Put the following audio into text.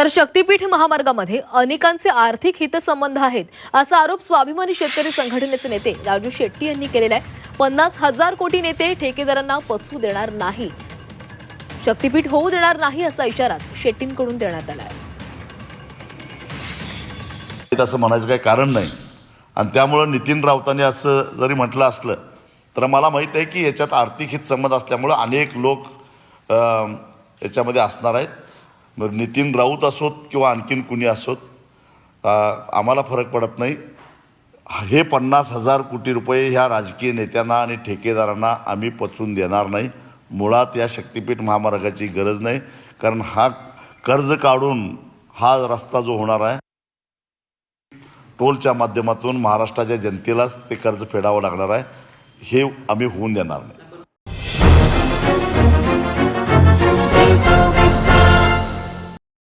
तर शक्तीपीठ महामार्गामध्ये अनेकांचे आर्थिक हितसंबंध आहेत असा आरोप स्वाभिमानी शेतकरी संघटनेचे नेते राजू शेट्टी यांनी केलेला आहे. पन्नास हजार कोटी नेते ठेकेदारांना पचवू देणार नाही. शक्तीपीठ होऊ देणार नाही असा इशाराच शेट्टींकडून देण्यात आला आहे. असं म्हणायचं काही कारण नाही. आणि त्यामुळं नितीन राऊतांनी असं जरी म्हटलं असलं तर मला माहीत आहे की याच्यात आर्थिक हितसंबंध असल्यामुळं अनेक लोक याच्यामध्ये असणार आहेत. मग नितीन राऊत असोत किंवा आणखीन कुणी असोत आम्हाला फरक पडत नाही. हे पन्नास हजार कोटी रुपये ह्या राजकीय नेत्यांना आणि ठेकेदारांना आम्ही पचवून देणार नाही. मुळात या शक्तीपीठ महामार्गाची गरज नाही कारण हा कर्ज काढून हा रस्ता जो होणार आहे टोलच्या माध्यमातून महाराष्ट्राच्या जनतेलाच ते कर्ज फेडावं लागणार आहे. हे आम्ही होऊन देणार नाही.